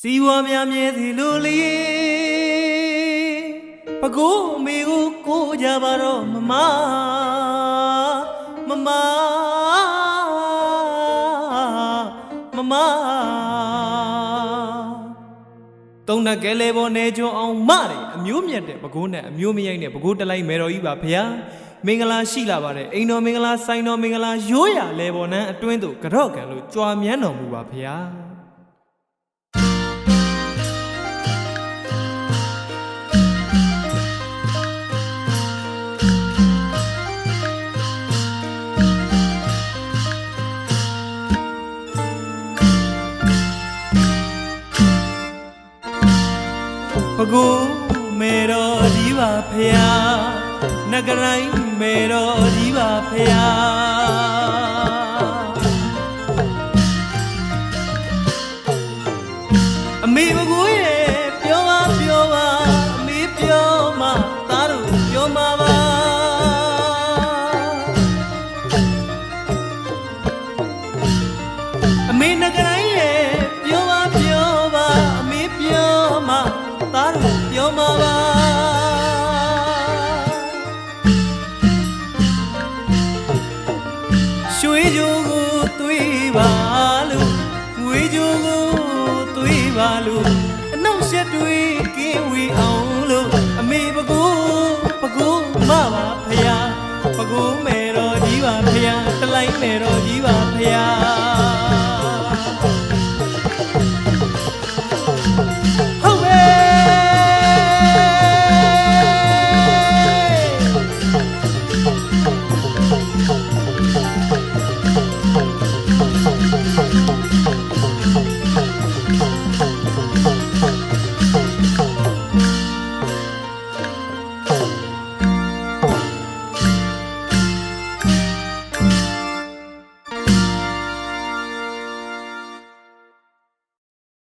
စီဝါများမြဲစီလိုလေပကိုးအမေကိုကိုကြပါတော့မမမမမမတုံးနကဲလေပေါ်နေကြအောင်မတယ်အမျိုးမြတ်တဲ့ပကိုးနဲ့အမျိုးမရိုက်တဲ့ပကိုးတလိုက်မယ်တော်ကြီးပါဖျားမင်္ဂလာရှိလာပါတယ်အိမ်တော်မင်္ဂလာဆိုင်တော်မင်္ဂလာရိုးရာလေပေါ်နန်းအတွင်းသို့ကြော့ကံလို့ကြွာမြန်းတော်မူပါဖျား ပကူမေတော်ကြီးပါဖရာနဂရိုင်းမေတော်ကြီးပါဖရာအမေပကူရဲ့ပြောပါပြောပါအမေပြောမှသားတို့ပြောမှာပါအမေနဂ ကြိုးကိုသွေးပါလို့ငွေကြိုးကိုသွေးပါလို့အနှောက်အယှက်တွေကင်းဝေအောင်လို့အမေပကိုးပကိုးမပါဖယားပကိုးမယ်တော်ကြီးပါဖယားတလိုက်မယ်တော်ကြီးပါဖယား